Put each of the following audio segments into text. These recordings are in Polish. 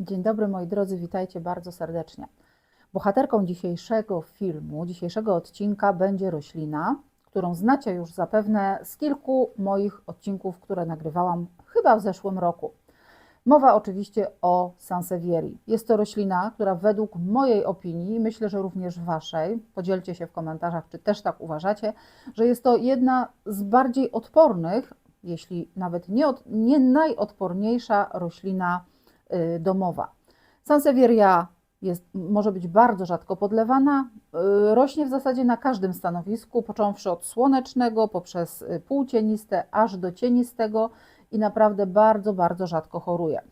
Dzień dobry moi drodzy, witajcie bardzo serdecznie. Bohaterką dzisiejszego filmu, dzisiejszego odcinka będzie roślina, którą znacie już zapewne z kilku moich odcinków, które nagrywałam chyba w zeszłym roku. Mowa oczywiście o Sansevierii. Jest to roślina, która według mojej opinii, myślę, że również waszej, podzielcie się w komentarzach, czy też tak uważacie, że jest to jedna z bardziej odpornych, jeśli nawet nie, od, nie najodporniejsza roślina domowa. Sansevieria jest, może być bardzo rzadko podlewana. y, Rośnie w zasadzie na każdym stanowisku, począwszy od słonecznego, poprzez y, półcieniste, aż do cienistego i naprawdę bardzo, bardzo rzadko choruje.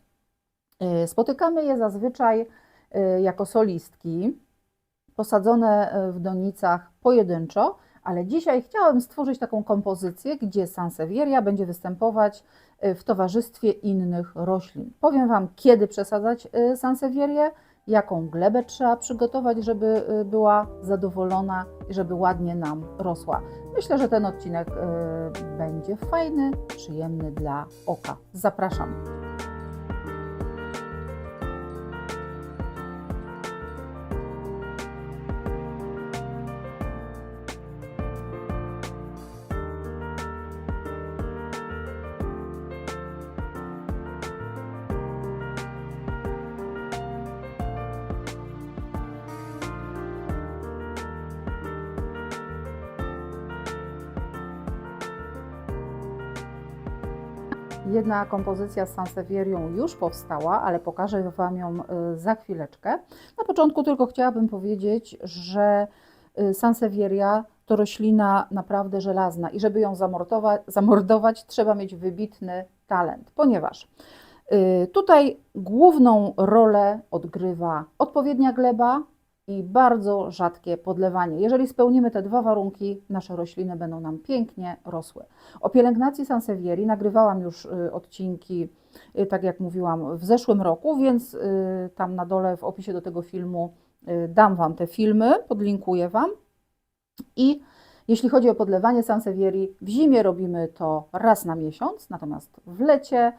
Y, Spotykamy je zazwyczaj y, jako solistki, posadzone y, w donicach pojedynczo, ale dzisiaj chciałam stworzyć taką kompozycję, gdzie Sansevieria będzie występować y, w towarzystwie innych roślin. Powiem Wam, kiedy przesadzać y, Sansevierię, jaką glebę trzeba przygotować, żeby y, była zadowolona i żeby ładnie nam rosła. Myślę, że ten odcinek y, będzie fajny, przyjemny dla oka. Zapraszam. Jedna kompozycja z Sansevierią już powstała, ale pokażę Wam ją y, za chwileczkę. Na początku tylko chciałabym powiedzieć, że y, Sansevieria to roślina naprawdę żelazna i żeby ją zamordować, zamordować trzeba mieć wybitny talent, ponieważ y, tutaj główną rolę odgrywa odpowiednia gleba i bardzo rzadkie podlewanie. Jeżeli spełnimy te dwa warunki, nasze rośliny będą nam pięknie rosły. O pielęgnacji Sansevierii nagrywałam już y, odcinki, y, tak jak mówiłam, w zeszłym roku, więc y, tam na dole w opisie do tego filmu dam Wam te filmy, podlinkuję Wam. I jeśli chodzi o podlewanie Sansevierii, w zimie robimy to raz na miesiąc, natomiast w lecie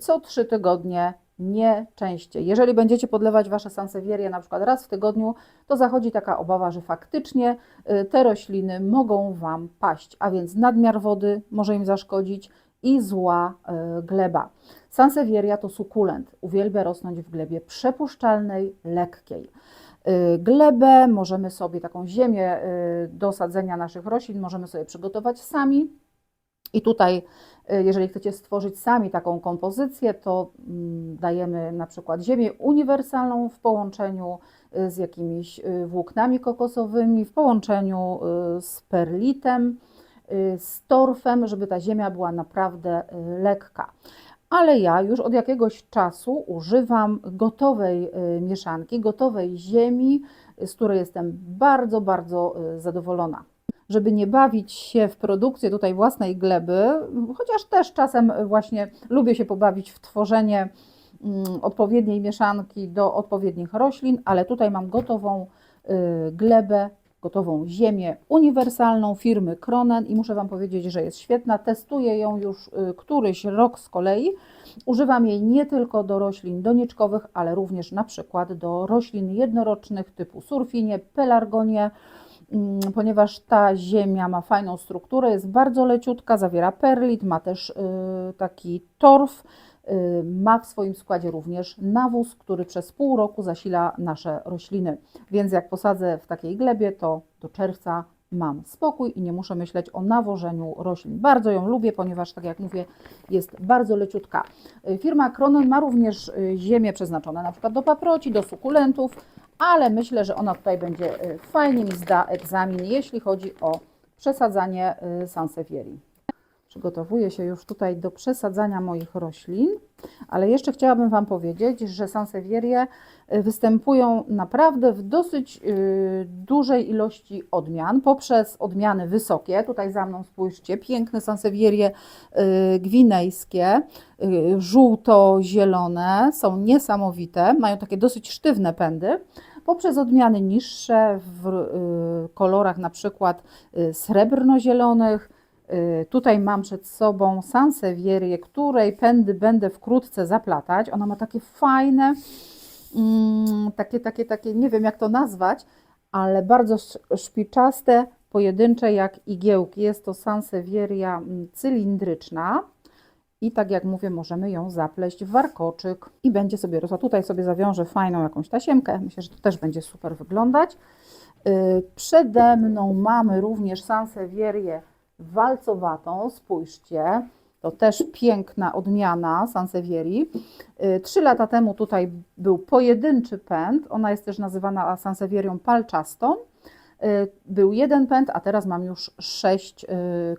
co trzy tygodnie, nie częściej. Jeżeli będziecie podlewać Wasze Sansevierie na przykład raz w tygodniu, to zachodzi taka obawa, że faktycznie y, te rośliny mogą Wam paść, a więc nadmiar wody może im zaszkodzić i zła y, gleba. Sansevieria to sukulent, uwielbia rosnąć w glebie przepuszczalnej, lekkiej. Y, Glebę możemy sobie, taką ziemię do sadzenia naszych roślin, możemy sobie przygotować sami. I tutaj, jeżeli chcecie stworzyć sami taką kompozycję, to mm, dajemy na przykład ziemię uniwersalną w połączeniu y, z jakimiś y, włóknami kokosowymi, w połączeniu y, z perlitem, y, z torfem, żeby ta ziemia była naprawdę y, lekka. Ale ja już od jakiegoś czasu używam gotowej y, mieszanki, gotowej ziemi, y, z której jestem bardzo, bardzo y, zadowolona żeby nie bawić się w produkcję tutaj własnej gleby, chociaż też czasem właśnie lubię się pobawić w tworzenie mm, odpowiedniej mieszanki do odpowiednich roślin, ale tutaj mam gotową y, glebę, gotową ziemię uniwersalną firmy Kronen i muszę Wam powiedzieć, że jest świetna. Testuję ją już y, któryś rok z kolei. Używam jej nie tylko do roślin doniczkowych, ale również na przykład do roślin jednorocznych typu surfinie, pelargonie, ponieważ ta ziemia ma fajną strukturę, jest bardzo leciutka, zawiera perlit, ma też y, taki torf, y, ma w swoim składzie również nawóz, który przez pół roku zasila nasze rośliny. Więc jak posadzę w takiej glebie, to do czerwca mam spokój i nie muszę myśleć o nawożeniu roślin. Bardzo ją lubię, ponieważ, tak jak mówię, jest bardzo leciutka. Y, Firma Kronen ma również ziemię przeznaczone na przykład do paproci, do sukulentów, ale myślę, że ona tutaj będzie y, fajnie mi zda egzamin, jeśli chodzi o przesadzanie y, Sansevierii. Przygotowuję się już tutaj do przesadzania moich roślin, ale jeszcze chciałabym Wam powiedzieć, że Sansevierie y, występują naprawdę w dosyć dużej ilości odmian, poprzez odmiany wysokie. Tutaj za mną spójrzcie, piękne Sansevierie gwinejskie, żółto-zielone, są niesamowite, mają takie dosyć sztywne pędy poprzez odmiany niższe w y, kolorach na przykład y, srebrno-zielonych, Y, Tutaj mam przed sobą sansewierię, której pędy będę wkrótce zaplatać. Ona ma takie fajne, mm, takie, takie, takie, nie wiem jak to nazwać, ale bardzo sz- szpiczaste, pojedyncze jak igiełki. Jest to sansewieria mm, cylindryczna. I tak jak mówię, możemy ją zapleść w warkoczyk i będzie sobie rosła. Tutaj sobie zawiążę fajną jakąś tasiemkę. Myślę, że to też będzie super wyglądać. Yy, Przede mną mamy również sansewierię walcowatą. Spójrzcie, to też piękna odmiana sansewierii. Yy, Trzy lata temu tutaj był pojedynczy pęd. Ona jest też nazywana sansewierią palczastą. Yy, Był jeden pęd, a teraz mam już sześć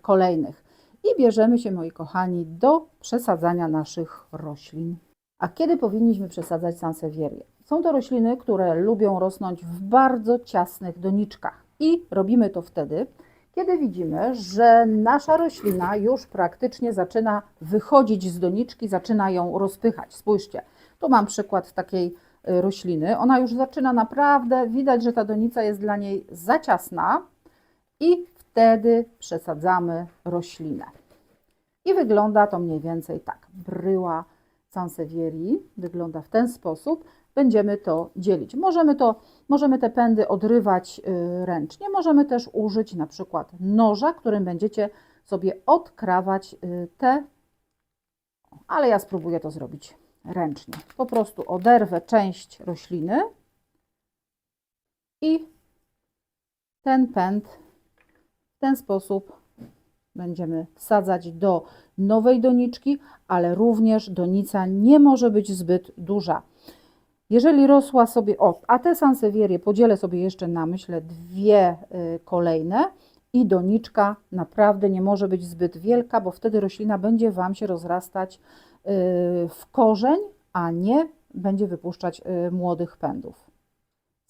kolejnych. I bierzemy się, moi kochani, do przesadzania naszych roślin. A kiedy powinniśmy przesadzać sansewierię? Są to rośliny, które lubią rosnąć w bardzo ciasnych doniczkach. I robimy to wtedy, kiedy widzimy, że nasza roślina już praktycznie zaczyna wychodzić z doniczki, zaczyna ją rozpychać. Spójrzcie, tu mam przykład takiej y, rośliny. Ona już zaczyna naprawdę, widać, że ta donica jest dla niej za ciasna i wtedy przesadzamy roślinę. I wygląda to mniej więcej tak. Bryła sansevierii wygląda w ten sposób. Będziemy to dzielić. Możemy, to, możemy te pędy odrywać y, ręcznie, możemy też użyć na przykład noża, którym będziecie sobie odkrawać y, te, ale ja spróbuję to zrobić ręcznie. Po prostu oderwę część rośliny i ten pęd ten sposób będziemy wsadzać do nowej doniczki, ale również donica nie może być zbyt duża. Jeżeli rosła sobie, o, a te sansewierie podzielę sobie jeszcze na, myślę, dwie y, kolejne i doniczka naprawdę nie może być zbyt wielka, bo wtedy roślina będzie Wam się rozrastać y, w korzeń, a nie będzie wypuszczać y, młodych pędów.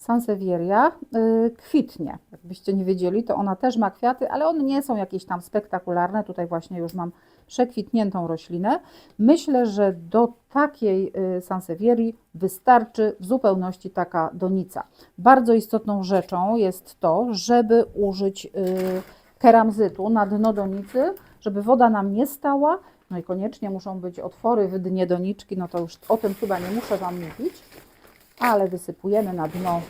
Sansevieria y, kwitnie. Jakbyście nie wiedzieli, to ona też ma kwiaty, ale one nie są jakieś tam spektakularne. Tutaj właśnie już mam przekwitniętą roślinę. Myślę, że do takiej y, sansevierii wystarczy w zupełności taka donica. Bardzo istotną rzeczą jest to, żeby użyć y, keramzytu na dno donicy, żeby woda nam nie stała. No i koniecznie muszą być otwory w dnie doniczki, no to już o tym chyba nie muszę Wam mówić ale wysypujemy na dno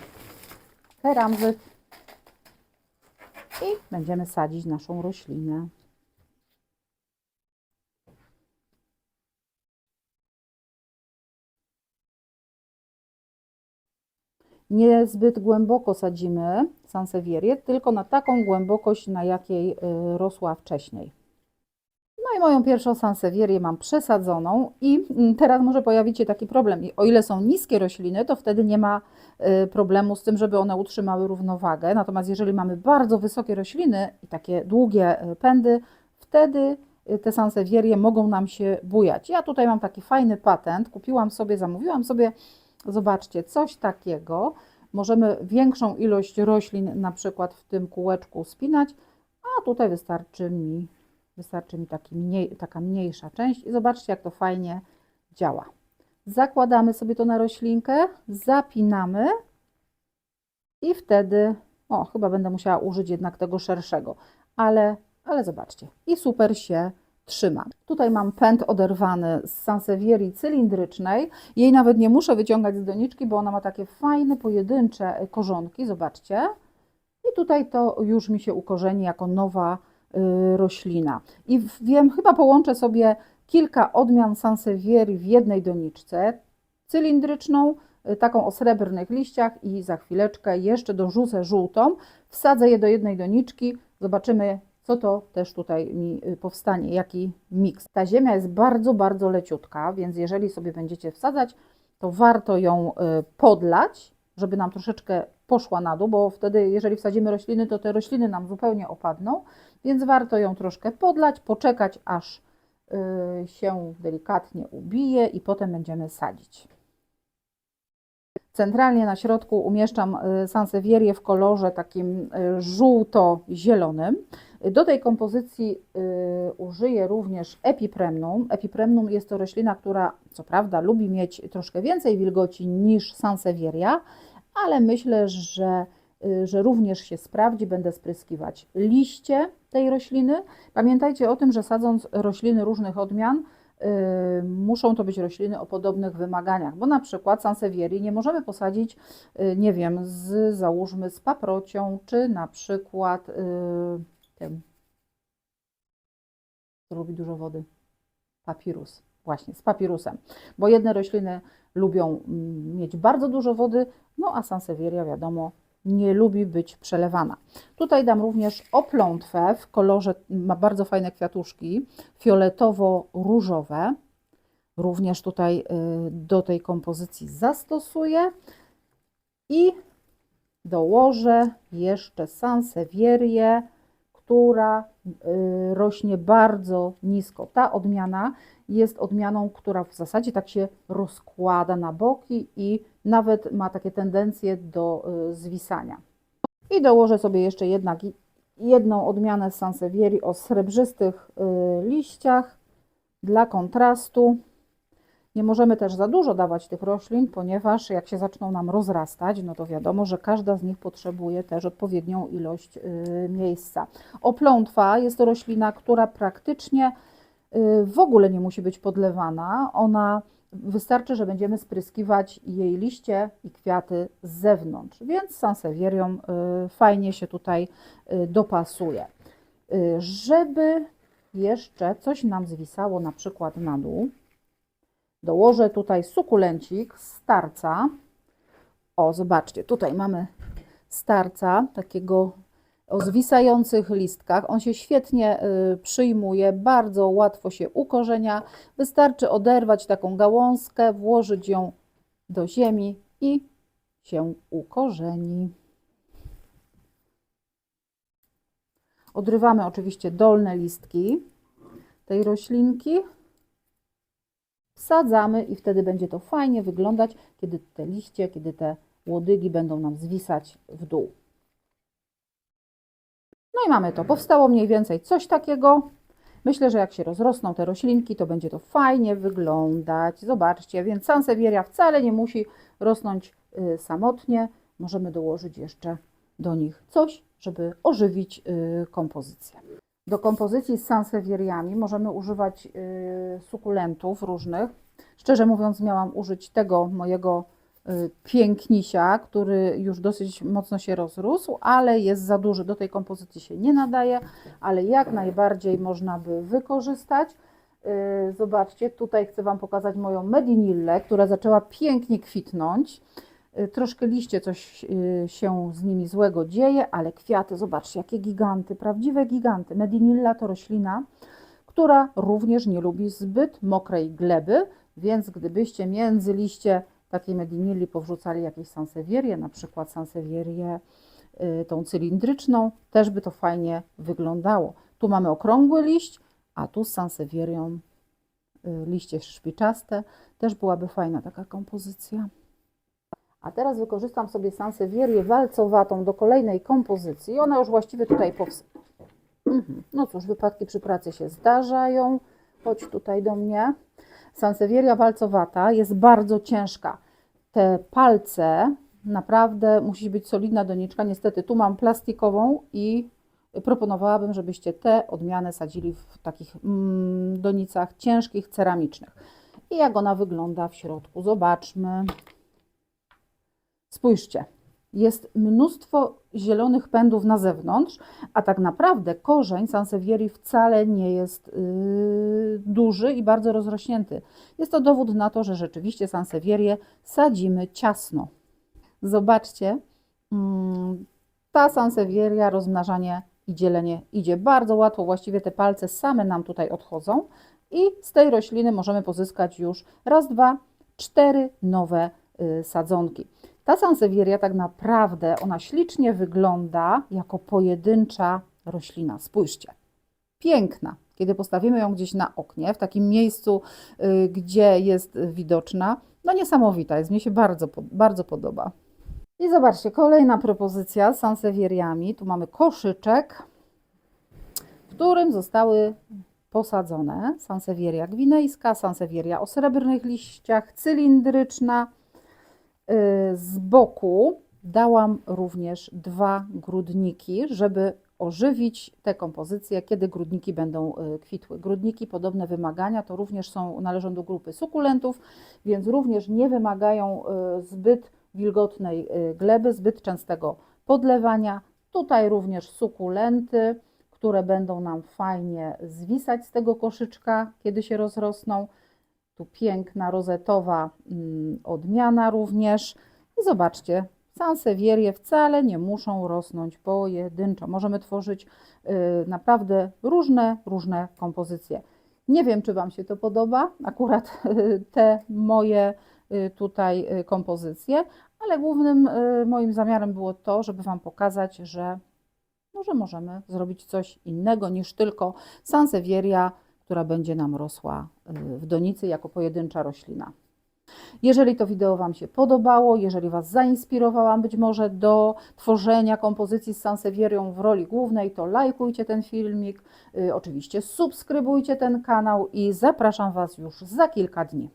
keramzyt i będziemy sadzić naszą roślinę. Niezbyt głęboko sadzimy sansewierię, tylko na taką głębokość, na jakiej y, rosła wcześniej. No i moją pierwszą sansewierię mam przesadzoną i mm, teraz może pojawić się taki problem. I o ile są niskie rośliny, to wtedy nie ma y, problemu z tym, żeby one utrzymały równowagę. Natomiast jeżeli mamy bardzo wysokie rośliny i takie długie y, pędy, wtedy y, te sansewierie mogą nam się bujać. Ja tutaj mam taki fajny patent. Kupiłam sobie, zamówiłam sobie, zobaczcie, coś takiego. Możemy większą ilość roślin na przykład w tym kółeczku spinać, a tutaj wystarczy mi Wystarczy mi taki mniej, taka mniejsza część i zobaczcie, jak to fajnie działa. Zakładamy sobie to na roślinkę, zapinamy i wtedy, o, chyba będę musiała użyć jednak tego szerszego, ale, ale zobaczcie, i super się trzyma. Tutaj mam pęd oderwany z sansewierii cylindrycznej. Jej nawet nie muszę wyciągać z doniczki, bo ona ma takie fajne, pojedyncze korzonki, zobaczcie. I tutaj to już mi się ukorzeni jako nowa roślina. I wiem, chyba połączę sobie kilka odmian sansevierii w jednej doniczce, cylindryczną, y, taką o srebrnych liściach i za chwileczkę jeszcze dorzucę żółtą, wsadzę je do jednej doniczki, zobaczymy co to też tutaj mi y, powstanie, jaki miks. Ta ziemia jest bardzo, bardzo leciutka, więc jeżeli sobie będziecie wsadzać, to warto ją y, podlać, żeby nam troszeczkę poszła na dół, bo wtedy jeżeli wsadzimy rośliny, to te rośliny nam zupełnie opadną, więc warto ją troszkę podlać, poczekać aż y, się delikatnie ubije i potem będziemy sadzić. Centralnie na środku umieszczam y, sansewierię w kolorze takim y, żółto-zielonym. Do tej kompozycji użyję również epipremnum. Epipremnum jest to roślina, która co prawda lubi mieć troszkę więcej wilgoci niż sansevieria, ale myślę, że, y, że również się sprawdzi. Będę spryskiwać liście tej rośliny. Pamiętajcie o tym, że sadząc rośliny różnych odmian, yy, muszą to być rośliny o podobnych wymaganiach, bo na przykład sansevierii nie możemy posadzić, yy, nie wiem, z załóżmy z paprocią, czy na przykład tym, co lubi dużo wody, papirus, właśnie z papirusem, bo jedne rośliny lubią mm, mieć bardzo dużo wody, no a sansevieria wiadomo nie lubi być przelewana. Tutaj dam również oplątwę w kolorze, ma bardzo fajne kwiatuszki, fioletowo-różowe. Również tutaj y, do tej kompozycji zastosuję i dołożę jeszcze sansevierię, która y, rośnie bardzo nisko. Ta odmiana jest odmianą, która w zasadzie tak się rozkłada na boki i nawet ma takie tendencje do y, zwisania. I dołożę sobie jeszcze jednak jedną odmianę z Sansevierii o srebrzystych y, liściach dla kontrastu. Nie możemy też za dużo dawać tych roślin, ponieważ jak się zaczną nam rozrastać, no to wiadomo, że każda z nich potrzebuje też odpowiednią ilość y, miejsca. Oplątwa jest to roślina, która praktycznie w ogóle nie musi być podlewana. Ona wystarczy, że będziemy spryskiwać jej liście i kwiaty z zewnątrz, więc sansevierią y, fajnie się tutaj dopasuje. Żeby jeszcze coś nam zwisało na przykład na dół, Dołożę tutaj sukulencik starca. O, zobaczcie, tutaj mamy starca, takiego o zwisających listkach. On się świetnie y, przyjmuje, bardzo łatwo się ukorzenia. Wystarczy oderwać taką gałązkę, włożyć ją do ziemi i się ukorzeni. Odrywamy oczywiście dolne listki tej roślinki wsadzamy i wtedy będzie to fajnie wyglądać, kiedy te liście, kiedy te łodygi będą nam zwisać w dół. No i mamy to. Powstało mniej więcej coś takiego. Myślę, że jak się rozrosną te roślinki, to będzie to fajnie wyglądać. Zobaczcie, więc sansevieria wcale nie musi rosnąć y, samotnie. Możemy dołożyć jeszcze do nich coś, żeby ożywić y, kompozycję. Do kompozycji z sansevieriami możemy używać y, sukulentów różnych. Szczerze mówiąc, miałam użyć tego mojego pięknisia, który już dosyć mocno się rozrósł, ale jest za duży. Do tej kompozycji się nie nadaje, ale jak najbardziej można by wykorzystać. Y, zobaczcie, tutaj chcę Wam pokazać moją medinillę, która zaczęła pięknie kwitnąć. Y, troszkę liście coś y, się z nimi złego dzieje, ale kwiaty, zobaczcie, jakie giganty, prawdziwe giganty. Medinilla to roślina, która również nie lubi zbyt mokrej gleby, więc gdybyście między liście takiej medinilli powrzucali jakieś sansevierię, na przykład sansevierię y, tą cylindryczną, też by to fajnie wyglądało. Tu mamy okrągły liść, a tu z sansevierią liście szpiczaste, też byłaby fajna taka kompozycja. A teraz wykorzystam sobie sansevierię walcowatą do kolejnej kompozycji. Ona już właściwie tutaj powstała. Mhm. No cóż, wypadki przy pracy się zdarzają. Chodź tutaj do mnie. Sansevieria walcowata jest bardzo ciężka. Te palce naprawdę musi być solidna doniczka. Niestety tu mam plastikową i proponowałabym, żebyście te odmiany sadzili w takich mm, donicach ciężkich, ceramicznych. I jak ona wygląda w środku, zobaczmy. Spójrzcie, jest mnóstwo zielonych pędów na zewnątrz, a tak naprawdę korzeń Sansevierii wcale nie jest yy, duży i bardzo rozrośnięty. Jest to dowód na to, że rzeczywiście Sansevierię sadzimy ciasno. Zobaczcie, yy, ta Sansevieria, rozmnażanie i dzielenie idzie bardzo łatwo, właściwie te palce same nam tutaj odchodzą i z tej rośliny możemy pozyskać już raz, dwa, cztery nowe yy, sadzonki. Ta sansevieria tak naprawdę, ona ślicznie wygląda jako pojedyncza roślina. Spójrzcie, piękna. Kiedy postawimy ją gdzieś na oknie, w takim miejscu, y, gdzie jest widoczna, no niesamowita jest, mnie się bardzo, bardzo podoba. I zobaczcie, kolejna propozycja z sansevieriami. Tu mamy koszyczek, w którym zostały posadzone sansevieria gwinejska, sansevieria o srebrnych liściach, cylindryczna, z boku dałam również dwa grudniki, żeby ożywić te kompozycje, kiedy grudniki będą y, kwitły. Grudniki, podobne wymagania, to również są, należą do grupy sukulentów, więc również nie wymagają y, zbyt wilgotnej y, gleby, zbyt częstego podlewania. Tutaj również sukulenty, które będą nam fajnie zwisać z tego koszyczka, kiedy się rozrosną. Tu piękna rozetowa mm, odmiana również. I zobaczcie, sansewierie wcale nie muszą rosnąć pojedynczo. Możemy tworzyć y, naprawdę różne, różne kompozycje. Nie wiem, czy Wam się to podoba, akurat y, te moje y, tutaj kompozycje, ale głównym moim zamiarem było to, żeby Wam pokazać, że, no, że możemy zrobić coś innego niż tylko sansewieria, która będzie nam rosła y, w donicy jako pojedyncza roślina. Jeżeli to wideo Wam się podobało, jeżeli Was zainspirowałam być może do tworzenia kompozycji z sansewierią w roli głównej, to lajkujcie ten filmik, y, oczywiście subskrybujcie ten kanał i zapraszam Was już za kilka dni.